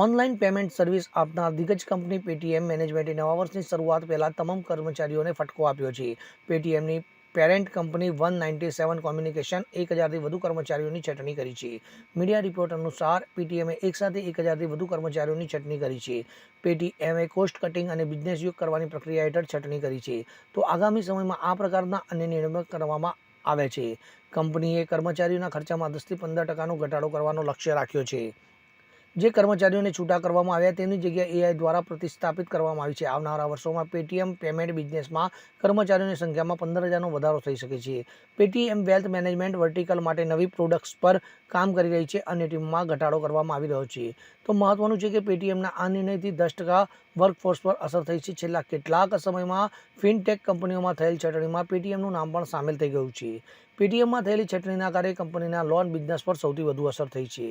Online payment service આપનાર દિગ્ગજ company Paytm મેનેજમેન્ટે નવા વર્ષની શરૂઆત પહેલાં તમામ કર્મચારીઓને ફટકો આપ્યો છે. પેટીએમની parent company one ninety seven communication એક હજારથી વધુ કર્મચારીઓની છટણી કરી છે. મીડિયા રિપોર્ટ અનુસાર પેટીએમએ એકસાથે એક હજારથી વધુ કર્મચારીઓની છટણી કરી છે. પેટીએમએ કોસ્ટ કટિંગ અને બિઝનેસ યુગ કરવાની પ્રક્રિયા હેઠળ છટણી કરી છે. તો આગામી સમયમાં આ પ્રકારના અન્ય નિર્ણયો કરવામાં આવે છે. કંપનીએ કર્મચારીઓના ખર્ચામાં દસથી પંદર ટકાનો ઘટાડો કરવાનો લક્ષ્ય રાખ્યો છે. જે કર્મચારીઓને છૂટા કરવામાં આવ્યા તેની જગ્યાએ એઆઈ દ્વારા પ્રતિસ્થાપિત કરવામાં આવી છે. આવનારા વર્ષોમાં પેટીએમ પેમેન્ટ બિઝનેસમાં કર્મચારીઓની સંખ્યામાં પંદર હજારનો વધારો થઈ શકે છે. પેટીએમ વેલ્થ મેનેજમેન્ટ વર્ટિકલ માટે નવી પ્રોડક્ટ્સ પર કામ કરી રહી છે અને ટીમમાં ઘટાડો કરવામાં આવી રહ્યો છે. તો મહત્વનું છે કે પેટીએમના આ નિર્ણયથી દસ ટકા વર્કફોર્સ પર અસર થઈ છે. છેલ્લા કેટલાક સમયમાં ફિનટેક કંપનીઓમાં થયેલ છટણીમાં પેટીએમનું નામ પણ સામેલ થઈ ગયું છે. પેટીએમમાં થયેલી છટણીના કારણે કંપનીના લોન બિઝનેસ પર સૌથી વધુ અસર થઈ છે.